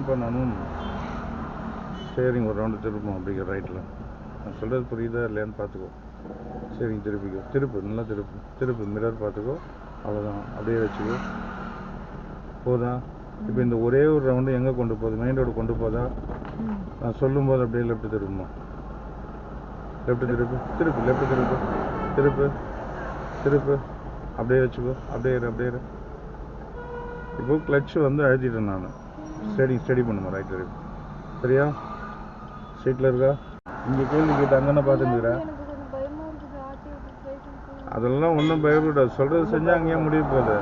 அந்த பண்ணணும். சரிங்க ஒரு ரவுண்டு திருப்போம் அப்படிங்கிற ரைட்டில் நான் சொல்கிறது புரியுதா இல்லையான்னு பார்த்துக்கோ. சரிங்க திருப்பிக்கோ. திருப்பு நல்லா திருப்பு. திருப்பு மிரர் பார்த்துக்கோ. அவ்வளோதான் அப்படியே வச்சுக்கோ. போதா இப்போ இந்த ஒரே ஒரு ரவுண்டு எங்கே கொண்டு போகுது? மெயின் ரோடு கொண்டு போதா? நான் நான் சொல்லும்போது அப்படியே லெஃப்ட் திருப்புமா? லெஃப்ட் திருப்பு. திருப்பு லெஃப்ட் திருப்பு. திருப்பு. திருப்பு. அப்படியே வச்சுக்கோ. அப்படியே இரு அப்படியே இரு. இப்போ கிளச்சு வந்து அழுத்திட்டேன் நான். ஸ்டடி ஸ்டடி பண்ணுமா ரைட் திருப்பி சரியா? சீட்டில் இருக்கா? இங்கே கேள்வி கேட்டு அங்கே பார்த்துருக்குறா எனக்கு கொஞ்சம் பயமா இருக்குது ஆட்டி விட்டு போயிட்டு அதெல்லாம் ஒன்றும் பயப்படாது. சொல்கிறது செஞ்சால் அங்கேயே முடிய போகுது.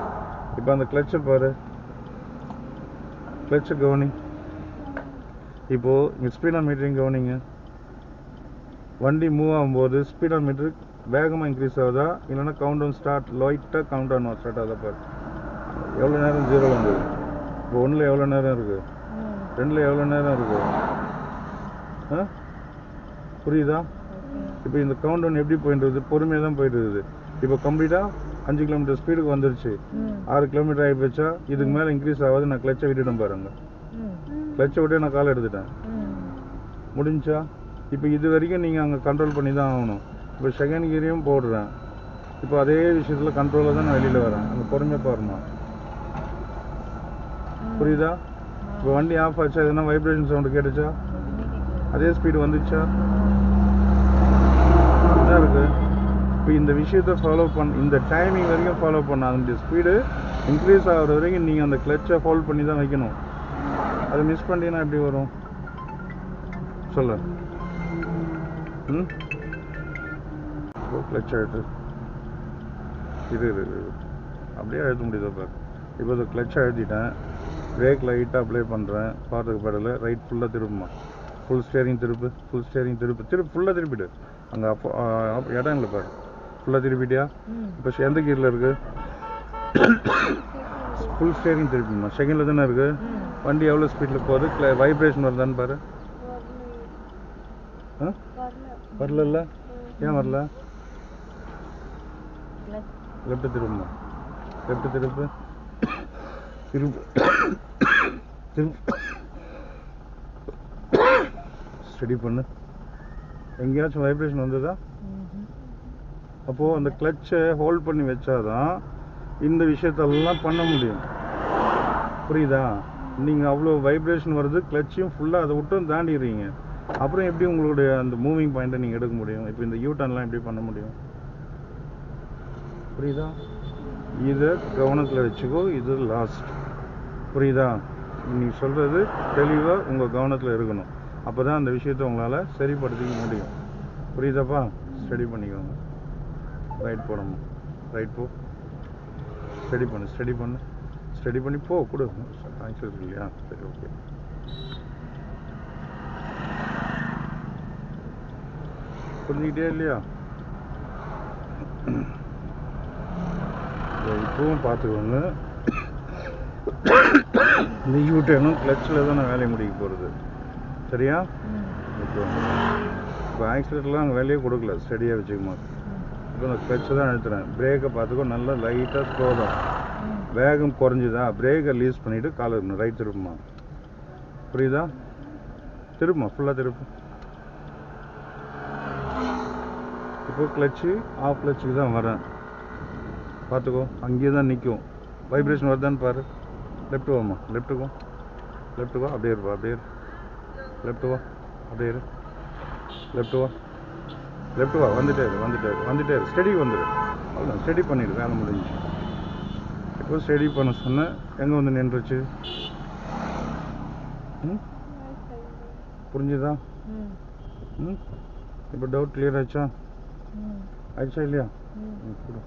இப்போ அந்த கிளட்சை பாரு. கிளட்சை கவனி. இப்போது இங்கே ஸ்பீடா மீட்டரிங் கவனிங்க. வண்டி மூவ் ஆகும்போது ஸ்பீடா மீட்டர் வேகமாக இன்க்ரீஸ் ஆகுதா? இல்லைன்னா கவுண்ட் டவுன் ஸ்டார்ட் லைட்டாக கவுண்ட் டவுன் ஸ்டார்ட் ஆகுதா பாரு. எவ்வளோ நேரம் ஜீரோ வந்தது? இப்போ ஒன்றில் எவ்வளோ நேரம் இருக்குது ரெண்டில் எவ்வளோ நேரம் இருக்குது ஆ? புரியுதா? இப்போ இந்த கவுண்ட் டவுன் எப்படி போயிட்டு இருக்குது? பொறுமையாக தான் போயிட்டு இருக்குது. இப்போ கம்ப்ளீட்டாக அஞ்சு கிலோமீட்டர் ஸ்பீடுக்கு வந்துருச்சு. ஆறு கிலோமீட்டர் ஆகி போச்சா? இதுக்கு மேலே இன்க்ரீஸ் ஆகாது. நான் கிளச்சை விட்டுட்டேன் பாருங்க. கிளச்சை விட்டு நான் காலை எடுத்துட்டேன். முடிஞ்சா? இப்போ இது வரைக்கும் நீங்கள் அங்கே கண்ட்ரோல் பண்ணி தான் ஆகணும். இப்போ செகண்ட் கியரையும் போடுறேன். இப்போ அதே விஷயத்தில் கண்ட்ரோலில் தான் நான் வெளியில் வரேன். அங்கே பொறுமையாக பாருமா புரியுதா? இப்போ வண்டி ஆஃப் ஆச்சா? எதுனா வைப்ரேஷன் சவுண்டு கேட்டுச்சா? அதே ஸ்பீடு வந்துச்சா? இதாக இருக்குது இப்போ இந்த விஷயத்தை ஃபாலோ பண்ண இந்த டைமிங் வரைக்கும் ஃபாலோ பண்ண அந்த ஸ்பீடு இன்க்ரீஸ் ஆகிற வரைக்கும் நீங்கள் அந்த கிளச்சை ஹோல்ட் பண்ணி தான் வைக்கணும். அதை மிஸ் பண்ணிட்டீங்கன்னா எப்படி வரும்? சொல்லு. ம்? கிளச் ஆகிட்டு இது இது அப்படியே அழுத்த முடியுதா பாரு? இப்போ இந்த கிளச் அழுத்திட்டேன். பிரேக் லைட்டாக அப்ளை பண்ணுறேன் பார்த்துக்கு பேடல ரைட் ஃபுல்லாக திரும்புமா? ஃபுல் ஸ்டேரிங் திருப்பு ஃபுல் ஸ்டேரிங் திருப்பு. திருப்பு ஃபுல்லாக திருப்பிடு. அங்கே அப்போ இடம் இல்லை பாரு. ஃபுல்லாக திருப்பிட்டியா? இப்போ எந்த கீரில் இருக்கு? ஃபுல் ஸ்டேரிங் திருப்பிமா செகண்டில் தானே இருக்கு? ம். வண்டி எவ்வளோ ஸ்பீடில் போகுது? வைப்ரேஷன் வருதான்னு பாரு. வரல ஏன் வரல? லெஃப்ட் திரும்புமா லெஃப்ட் திருப்பு. திரு திரு ஸ்டடி பண்ணு. எங்கேயாச்சும் வைப்ரேஷன் வந்ததா? அப்போது அந்த கிளச்சை ஹோல்ட் பண்ணி வச்சாதான் இந்த விஷயத்தெல்லாம் பண்ண முடியும். புரியுதா? நீங்கள் அவ்வளோ வைப்ரேஷன் வருது கிளச்சையும் ஃபுல்லாக அதை விட்டும் தாண்டிடுறீங்க. அப்புறம் எப்படி உங்களுடைய அந்த மூவிங் பாயிண்ட்டை நீங்கள் எடுக்க முடியும்? இப்போ இந்த யூ டர்ன்லாம் எப்படி பண்ண முடியும்? புரியுதா? இதை கவனத்தில் வச்சுக்கோ இது லாஸ்ட் புரியுதா? நீங்கள் சொல்கிறது தெளிவாக உங்கள் கவனத்தில் இருக்கணும். அப்போ தான் அந்த விஷயத்தை உங்களால் சரிப்படுத்திக்க முடியும். புரியுதாப்பா? ஸ்டடி பண்ணிக்கோங்க. ரைட் போடணும். ரைட் போ. ஸ்டடி பண்ணு ஸ்டடி பண்ணு. ஸ்டடி பண்ணி போ கொடு. ஆன்சர் இல்லையா? சரி ஓகே புரிஞ்சுக்கிட்டே இல்லையா? இதை இப்பவும் பார்த்துக்கோங்க. இந்த யூட்டேனும் கிளச்சில் தான் நான் வேலையை முடிக்க போகிறது சரியா? இப்போ இப்போ ஆக்சிடென்ட்லாம் அங்கே வேலையே கொடுக்கல. ஸ்டடியாக வச்சுக்கமா. இப்போ நான் கிளச்சை தான் அழுத்துறேன். பிரேக்கை பார்த்துக்கோ நல்லா லைட்டாக ஸ்லோ தான். வேகம் குறைஞ்சுதா? பிரேக்கை ரிலீஸ் பண்ணிவிட்டு கால் இருக்கணும் ரைட் திருப்புமா? புரியுதா? திருப்புமா? ஃபுல்லாக திருப்பு. இப்போ கிளச்சு ஆஃப் கிளச்சுக்கு தான் வரேன். பார்த்துக்கோ அங்கேயே தான் நிற்கும் வைப்ரேஷன் வருதான்னு பாரு. லெஃப்ட் வாம்மா லெஃப்ட்டுக்கு வா. லெஃப்ட் வா அப்படியே இருப்பா அப்படியே லெஃப்ட் வா அப்படியே இரு. லெஃப்ட் வா. லெஃப்ட் வா வந்துட்டே இரு வந்துட்டே இரு வந்துட்டே இரு. ஸ்டடி வந்துடு அவ்வளோ ஸ்டடி பண்ணிடு வேலை முடிஞ்சு. இப்போ ஸ்டடி பண்ண சொன்னேன் எங்கே வந்து நின்றுச்சு? ம்? புரிஞ்சுதா? ம். இப்போ டவுட் கிளியர் ஆச்சா? ஆயிடுச்சா இல்லையா? ம் கொடு.